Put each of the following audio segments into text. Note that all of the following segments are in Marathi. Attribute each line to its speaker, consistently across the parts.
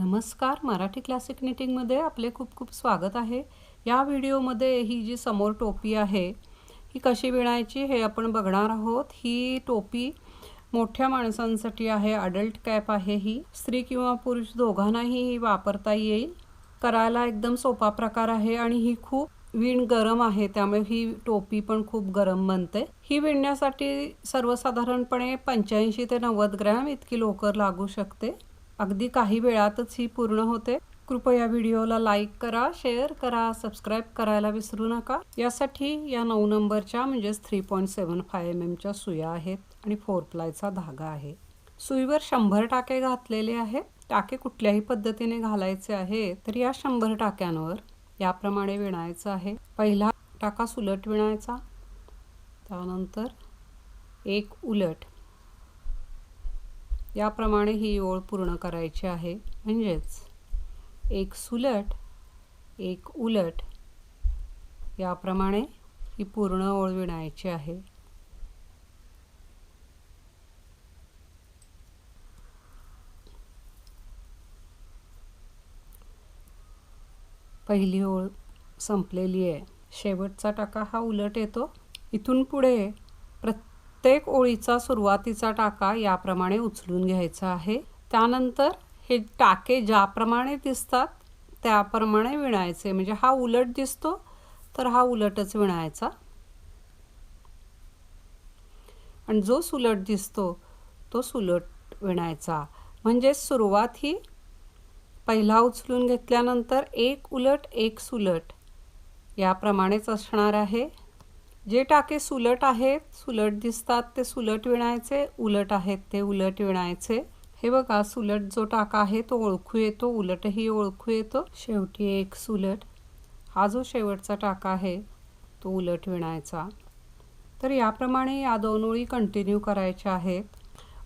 Speaker 1: नमस्कार मराठी क्लासिक निटिंगमध्ये आपले खूप खूप स्वागत आहे. या व्हिडिओमध्ये ही जी समोर टोपी आहे ही कशी विणायची हे आपण बघणार आहोत. ही टोपी मोठ्या माणसांसाठी आहे अडल्ट कॅप आहे ही. स्त्री किंवा पुरुष दोघांनाही ही वापरता येईल. करायला एकदम सोपा प्रकार आहे आणि ही खूप विण गरम आहे त्यामुळे ही टोपी पण खूप गरम बनते. ही विणण्यासाठी सर्वसाधारणपणे पंच्याऐंशी ते नव्वद ग्रॅम इतकी लोकर लागू शकते. अगदी काही वेळातच ही पूर्ण होते. कृपया व्हिडिओला लाईक करा शेअर करा सबस्क्राईब करायला विसरू नका. यासाठी या नऊ नंबरच्या म्हणजेच three point seven five M एमच्या सुया आहेत आणि फोर प्लायचा धागा आहे. सुईवर शंभर टाके घातलेले आहेत. टाके कुठल्याही पद्धतीने घालायचे आहे तर या शंभर टाक्यांवर याप्रमाणे विणायचं आहे. पहिला टाका सुलट विणायचा. त्यानंतर एक उलट. याप्रमाणे ही ओळ पूर्ण करायची आहे. म्हणजेच एक सुलट एक उलट याप्रमाणे ही पूर्ण ओळ विणायची आहे. पहिली ओळ संपलेली आहे. शेवटचा टाका हा उलट येतो. इथून पुढे प्रत्येक प्रत्येक ओळीचा सुरुवातीचा टाका याप्रमाणे उचलून घ्यायचा आहे. त्यानंतर हे टाके ज्याप्रमाणे दिसतात त्याप्रमाणे विणायचे. म्हणजे हा उलट दिसतो तर हा उलटच विणायचा. आणि जो सुलट दिसतो तो सुलट विणायचा. म्हणजे सुरुवात ही पहिला उचलून घेतल्यानंतर एक उलट एक सुलट याप्रमाणेच असणार आहे. जे टाके सुलट आहेत सुलट दिसतात ते सुलट विणायचे उलट आहेत ते उलट विणायचे. हे बघा सुलट जो टाका आहे तो ओळखू येतो उलटही ओळखू येतो. शेवटी एक सुलट. हा जो शेवटचा टाका आहे तो उलट विणायचा. तर याप्रमाणे या दोन ओळी कंटिन्यू करायच्या आहेत.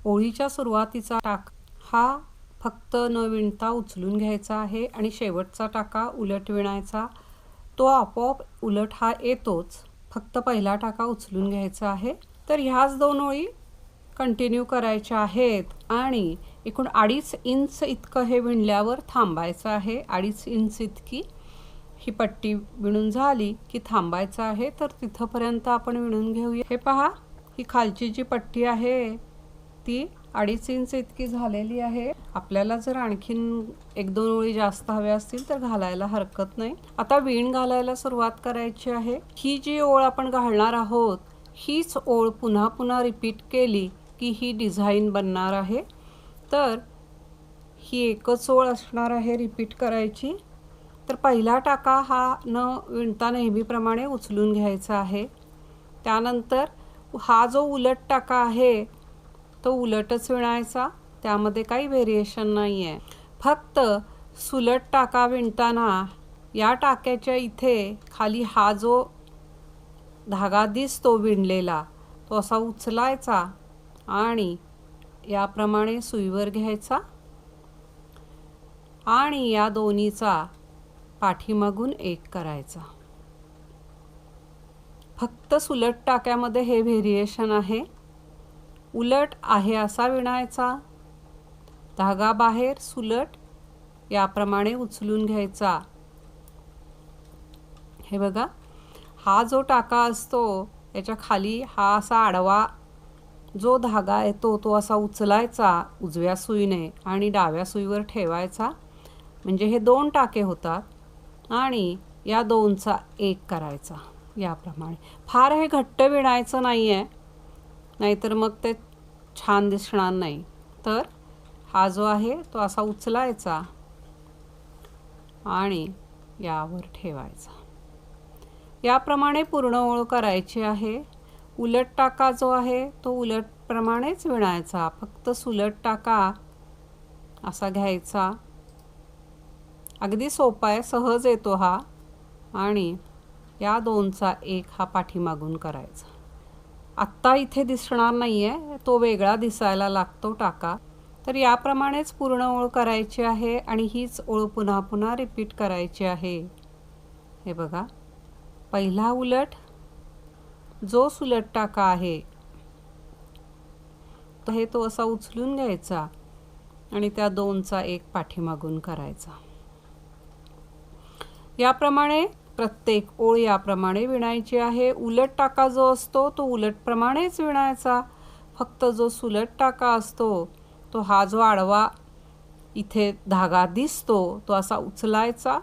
Speaker 1: ओळीच्या सुरुवातीचा टाक हा फक्त न विणता उचलून घ्यायचा आहे आणि शेवटचा टाका उलट विणायचा. तो आपोआप उलट हा येतोच. फक्त पहिला टाका उचलून घ्यायचा आहे. तर ह्याच दोन ओळी कंटिन्यू करायच्या आहेत. आणि एकूण अडीच इंच इतकं हे विणल्यावर थांबायचं आहे. अडीच इंच इतकी ही पट्टी विणून झाली की थांबायचं आहे. तर तिथंपर्यंत आपण विणून घेऊया. हे पहा ही खालची जी पट्टी आहे ती अडीच इंच इतकी झालेली आहे. आपल्याला जर आणखीन एक दोन ओळी जास्त हव्या असतील तर घालायला हरकत नाही. आता विण घालायला सुरुवात करायची आहे. ही जी ओळ आपण घालणार आहोत हीच ओळ पुन्हा पुन्हा रिपीट केली की ही डिझाईन बनणार आहे. तर ही एकच ओळ असणार आहे रिपीट करायची. तर पहिला टाका हा न विणता नेहमीप्रमाणे उचलून घ्यायचा आहे. त्यानंतर हा जो उलट टाका आहे तो उलटच विणायचा? त्यामध्ये काही व्हेरिएशन नाही आहे फक्त सुलट टाका विणताना या टाक्याच्या इथे खाली हा जो धागा दिसतो विणलेला तो असा उचलायचा आणि याप्रमाणे सुईवर घ्यायचा आणि या दोन्हीचा पाठीमागून एक करायचा. फक्त सुलट टाक्यामध्ये हे व्हेरिएशन आहे. उलट आहे असा विणायचा. धागा बाहेर सुलट याप्रमाणे उचलून घ्यायचा. हे बघा हा जो टाका असतो याच्या खाली हा असा आडवा जो धागा येतो तो असा उचलायचा उजव्या सुईने आणि डाव्या सुईवर ठेवायचा. म्हणजे हे दोन टाके होतात आणि या दोनचा एक करायचा याप्रमाणे. फार हे घट्ट विणायचं नाही आहे नाहीतर मग ते छान दिसणार नाही. तर हा जो आहे तो असा उचलायचा आणि यावर ठेवायचा. याप्रमाणे पूर्ण ओळ करायची आहे. उलट टाका जो आहे तो उलटप्रमाणेच विणायचा. फक्त सुलट टाका असा घ्यायचा. अगदी सोपा आहे सहज येतो हा. आणि या दोनचा एक हा पाठीमागून करायचा. आत्ता इथे दिसणार नाही आहे तो वेगळा दिसायला लागतो टाका. तर याप्रमाणेच पूर्ण ओळ करायची आहे आणि हीच ओळ पुन्हा पुन्हा रिपीट करायची आहे. हे बघा. पहिला उलट जो सुलट टाका आहे तो हे तो असा उचलून घ्यायचा आणि त्या दोनचा एक पाठीमागून करायचा. याप्रमाणे प्रत्येक ओळ याप्रमाणे विणायची आहे. उलट टाका जो असतो तो उलटप्रमाणेच विणायचा. फक्त जो सुलट टाका असतो तो हा जो आडवा इथे धागा दिसतो तो असा उचलायचा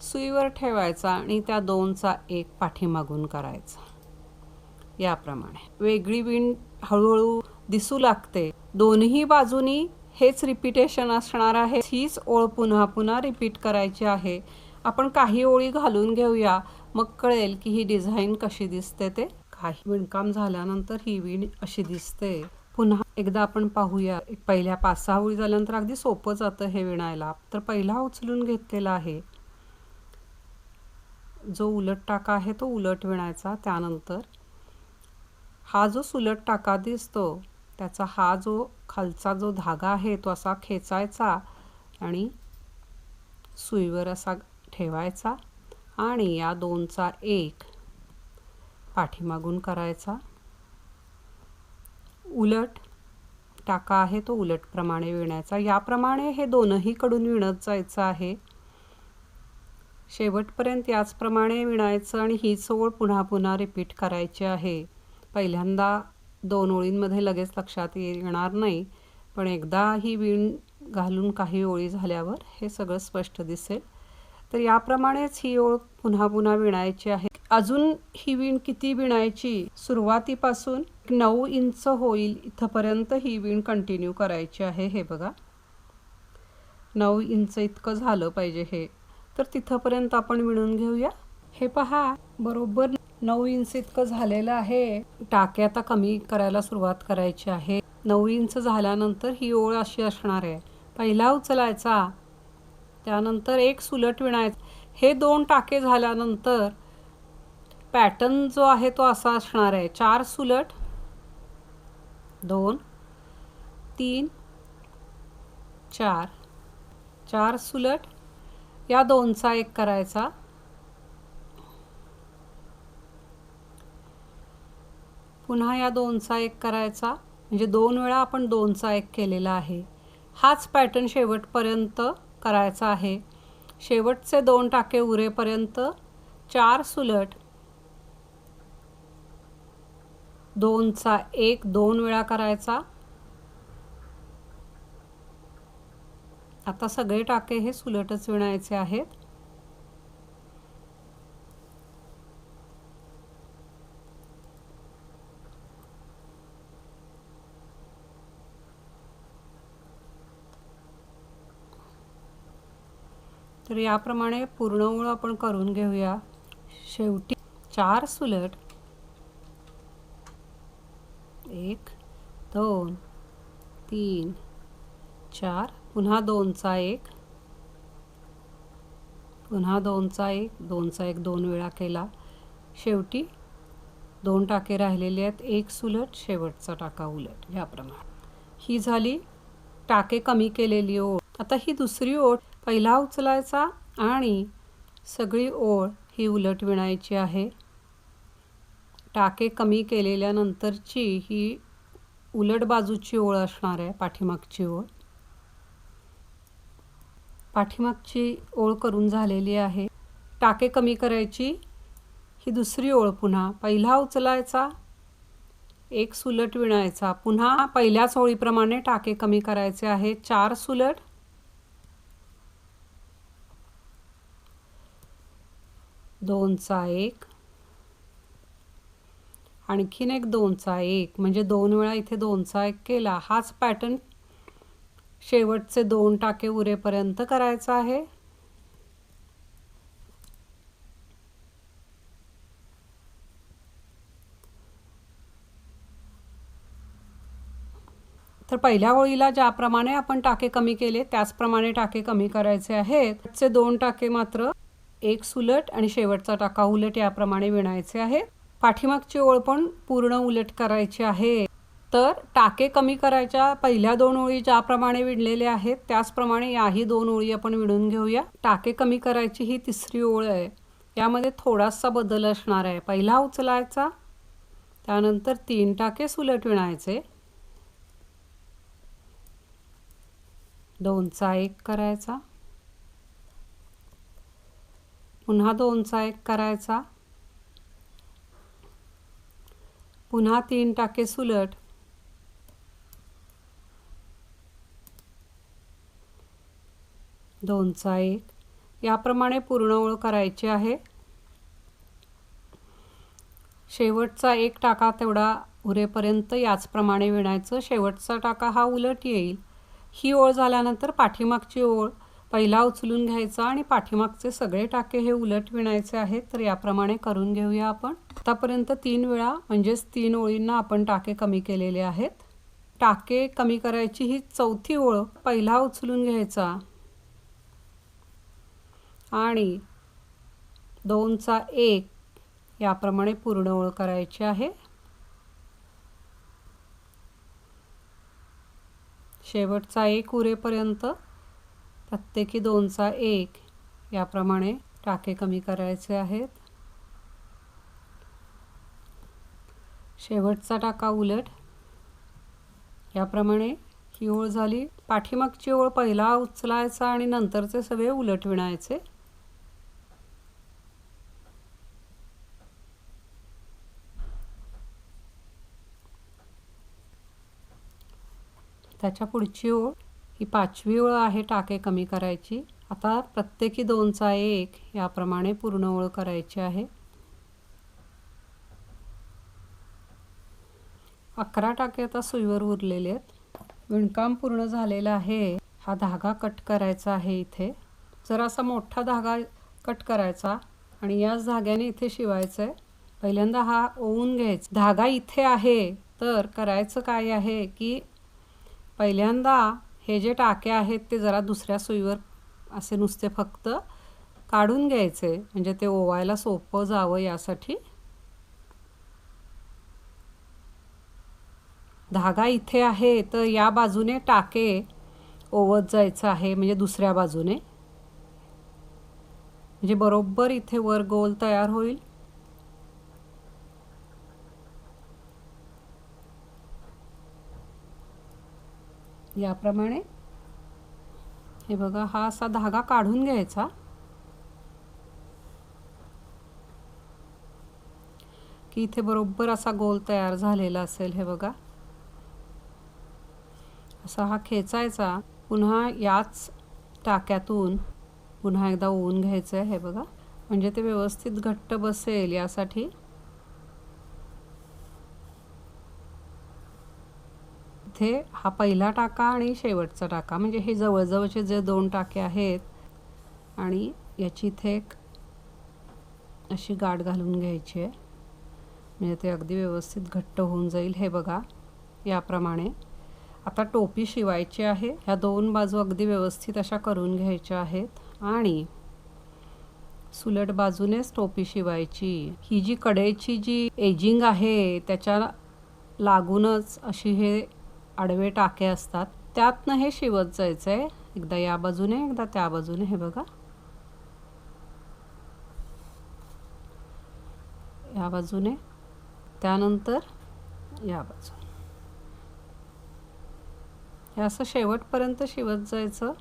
Speaker 1: सुईवर ठेवायचा आणि त्या दोनचा एक पाठीमागून करायचा. याप्रमाणे. वेगळी विण हळूहळू दिसू लागते. दोन्ही बाजूनी हेच रिपिटेशन असणार आहे. हीच ओळ पुन्हा पुन्हा रिपीट करायची आहे. आपण काही ओळी घालून घेऊया. मग कळेल की ही डिझाईन कशी दिसते ते. काही विणकाम झाल्यानंतर ही विण अशी दिसते. पुन्हा एकदा आपण पाहूया. एक पहिल्या पाच सहा ओळी झाल्यानंतर अगदी सोपं जातं हे विणायला. तर पहिला उचलून घेतलेला आहे. जो उलट टाका आहे तो उलट विणायचा त्यानंतर. हा जो सुलट टाका दिसतो त्याचा हा जो खालचा जो धागा आहे तो असा खेचायचा आणि सुईवर असा ठेवायचा आणि या दोनचा एक पाठीमागून करायचा. उलट टाका आहे तो उलटप्रमाणे विणायचा. याप्रमाणे हे दोनही कडून विणत जायचं आहे. शेवटपर्यंत याचप्रमाणे विणायचं आणि हीच ओळ पुन्हा पुन्हा रिपीट करायची आहे. पहिल्यांदा दोन ओळींमध्ये लगेच लक्षात येणार नाही पण एकदा ही विण घालून काही ओळी झाल्यावर हे सगळं स्पष्ट दिसेल. तर याप्रमाणेच ही ओळ पुन्हा पुन्हा विणायची आहे. अजून ही विण किती विणायची? सुरुवातीपासून नऊ इंच होईल इथंपर्यंत ही विण कंटिन्यू करायची आहे हे बघा. नऊ इंच इतकं झालं पाहिजे हे. तर तिथंपर्यंत आपण विणून घेऊया. हे पहा बरोबर नऊ इंच इतकं झालेलं आहे. टाके आता कमी करायला सुरुवात करायची आहे. नऊ इंच झाल्यानंतर ही ओळ अशी असणार आहे. पहिला उचलायचा. त्यानंतर एक सुलट विणायचं. हे दोन टाके झाल्यानंतर पॅटर्न जो आहे तो असा असणार आहे. चार सुलट दोन तीन चार. चार सुलट या दोनचा एक करायचा. पुन्हा या दोनचा एक करायचा. म्हणजे दोन वेळा आपण दोनचा एक केलेला आहे. हाच पॅटर्न शेवटपर्यंत करायचा आहे. शेवटचे दोन टाके उरेपर्यंत चार सुलट. दोनचा एक दोन वेळा करायचा. आता सगळे टाके हे सुलटच विणायचे आहेत. तर याप्रमाणे पूर्ण ओळ आपण करून घेऊया. शेवटी चार सुलट. एक दोन तीन चार पुन्हा दोनचा एक. पुन्हा दोनचा एक दोनचा एक दोन वेळा केला. शेवटी दोन टाके राहिलेले आहेत एक सुलट शेवटचा टाका उलट याप्रमाणे. ही झाली टाके कमी केलेली ओळ. आता ही दुसरी ओळ पहिला उचलायचा आणि सगळी ओळ ही उलट विणायची आहे. टाके कमी केलेल्यानंतरची ही उलट बाजूची ओळ असणार आहे पाठीमागची ओळ. पाठीमागची ओळ करून झालेली आहे. टाके कमी करायची ही दुसरी ओळ पुन्हा पहिला उचलायचा एक सुलट विणायचा. पुन्हा पहिल्याच ओळीप्रमाणे टाके कमी करायचे आहे चार सुलट. दोनचा एक. आणखीन एक दोनचा एक. म्हणजे दोन वेळा इथे दोनचा एक केला. हाच पॅटर्न शेवटचे दोन टाके उरेपर्यंत करायचा आहे. तर पहिल्या ओळीला ज्याप्रमाणे आपण टाके कमी केले त्याचप्रमाणे टाके कमी करायचे आहेत. दोन टाके मात्र एक सुलट आणि शेवटचा टाका उलट याप्रमाणे विणायचे आहे. पाठीमागची ओळ पण पूर्ण उलट करायची आहे. तर टाके कमी करायच्या पहिल्या दोन ओळी ज्याप्रमाणे विणलेल्या आहेत त्याचप्रमाणे याही दोन ओळी आपण विणून घेऊया. टाके कमी करायची ही तिसरी ओळ आहे. यामध्ये थोडासा बदल असणार आहे. पहिला उचलायचा त्यानंतर तीन टाके सुलट विणायचे. दोनचा एक करायचा. पुन्हा दोनचा एक करायचा. पुन्हा तीन टाके सुलट. दोनचा एक याप्रमाणे पूर्ण ओळ करायची आहे. शेवटचा एक टाका तेवढा उरेपर्यंत याचप्रमाणे विणायचं. शेवटचा टाका हा उलट येईल. ही ओळ झाल्यानंतर पाठीमागची ओळ पहिला उचलून घ्यायचा आणि पाठीमागचे सगळे टाके हे उलट विणायचे आहेत तर याप्रमाणे करून घेऊया आपण. आतापर्यंत तीन वेळा म्हणजेच तीन ओळींना आपण टाके कमी केलेले आहेत. टाके कमी करायची ही चौथी ओळ पहिला उचलून घ्यायचा. आणि दोनचा एक याप्रमाणे पूर्ण ओळ करायची आहे. शेवटचा एक उरेपर्यंत. प्रत्येकी दोनचा एक याप्रमाणे टाके कमी करायचे आहेत. शेवटचा टाका उलट. याप्रमाणे ही ओळ झाली. पाठीमागची ओळ पहिला उचलायचा आणि नंतरचे सगळे उलट विणायचे. त्याच्या पुढची ओळ ही पाचवी ओळ आहे टाके कमी करायची. आता प्रत्येकी दोनचा एक याप्रमाणे पूर्ण ओळ करायची आहे. अकरा टाके आता सुईवर उरलेले आहेत. विणकाम पूर्ण झालेलं आहे. हा धागा कट करायचा आहे इथे. जर असा मोठा धागा कट करायचा आणि याच धाग्याने इथे शिवायचं आहे पहिल्यांदा हा ओवून घ्यायचा. धागा इथे आहे. तर करायचं काय आहे की पहिल्यांदा हे जे टाके आहेत ते जरा दुसऱ्या सुईवर असे नुसते फक्त काढून घ्यायचे म्हणजे ते ओवायला सोपं जावं यासाठी. धागा इथे आहे तर या बाजूने टाके ओवत जायचं आहे म्हणजे दुसऱ्या बाजूने. म्हणजे बरोबर इथे वर गोल तयार होईल. याप्रमाणे. हे बघा हा असा धागा काढून घ्यायचा. की इथे बरोबर असा गोल तयार झालेला असेल हे बघा. असा हा खेचायचा. पुन्हा याच टाक्यातून पुन्हा एकदा ओवून घ्यायचं आहे हे बघा. म्हणजे ते व्यवस्थित घट्ट बसेल यासाठी. इथे हा पहिला टाका आणि शेवटचा टाका. म्हणजे हे जवळजवळचे जे दोन टाके आहेत आणि याची इथे एक अशी गाठ घालून घ्यायची आहे. म्हणजे ते अगदी व्यवस्थित घट्ट होऊन जाईल. हे बघा याप्रमाणे. आता टोपी शिवायची आहे. ह्या दोन बाजू अगदी व्यवस्थित अशा करून घ्यायच्या आहेत. आणि सुलट बाजूनेच टोपी शिवायची. ही जी कडेची जी एजिंग आहे त्याच्या लागूनच अशी हे आडवे टाके असतात. त्यातनं हे शिवत जायचं आहे एकदा या बाजूने एकदा त्या बाजूने. हे बघा. या बाजूने. त्यानंतर या बाजूने. हे असं शेवटपर्यंत शिवत जायचं.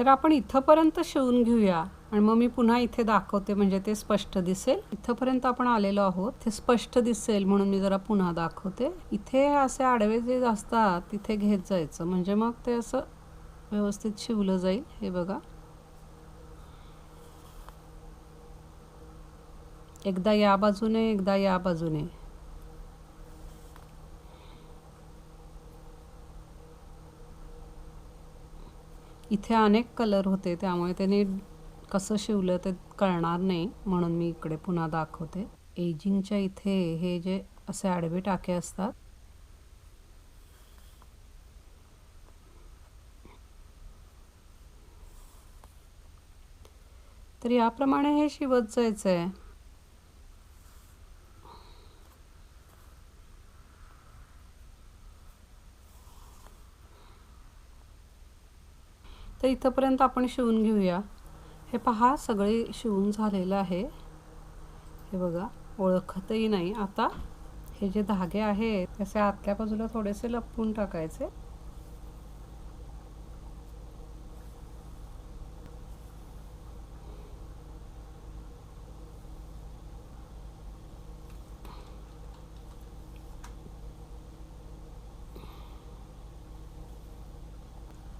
Speaker 1: तर आपण इथंपर्यंत शिवून घेऊया. आणि मग मी पुन्हा इथे दाखवते म्हणजे ते स्पष्ट दिसेल. इथंपर्यंत आपण आलेलो आहोत. ते स्पष्ट दिसेल म्हणून मी जरा पुन्हा दाखवते. इथे असे आडवे जे असतात तिथे घेत जायचं. म्हणजे मग ते असं व्यवस्थित शिवलं जाईल. हे बघा. एकदा या बाजूने एकदा या बाजूने. इथे अनेक कलर होते त्यामुळे त्याने कसं शिवलं ते कळणार नाही म्हणून मी इकडे पुन्हा दाखवते. एजिंगच्या इथे हे जे असे आडवे टाके असतात तर याप्रमाणे हे शिवत जायचं आहे इथंपर्यंत आपण शिवून घेऊया. हे पहा सगळे शिवून झालेलं आहे. हे बघा ओळखतही नाही. आता हे जे धागे आहेत त्याचे आतल्या बाजूला थोडेसे लपवून टाकायचे.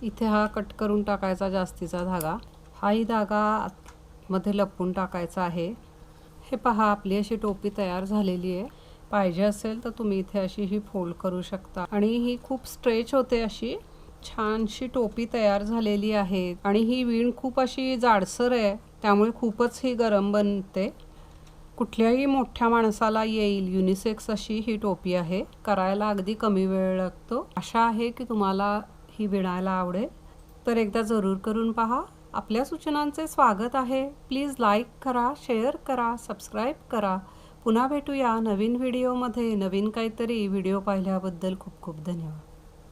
Speaker 1: इथे हा कट करून टाकायचा जास्तीचा धागा. हाही धागा मध्ये लपवून टाकायचा आहे. हे पहा आपली अशी टोपी तयार झालेली आहे. पाहिजे असेल तर तुम्ही इथे अशी ही फोल्ड करू शकता. आणि ही खूप स्ट्रेच होते अशी. छानशी टोपी तयार झालेली आहे. आणि ही विण खूप अशी जाडसर आहे. त्यामुळे खूपच ही गरम बनते. कुठल्याही मोठ्या माणसाला येईल युनिसेक्स अशी ही टोपी आहे. करायला अगदी कमी वेळ लागतो. आशा आहे की तुम्हाला ही विणायला आवडेल तर एकदा जरूर करून पहा. आपल्या सूचनांचे स्वागत आहे. प्लीज लाईक करा शेअर करा सबस्क्राईब करा. पुन्हा भेटूया नवीन व्हिडिओमध्ये. नवीन काहीतरी व्हिडिओ पाहिल्याबद्दल खूप खूप धन्यवाद.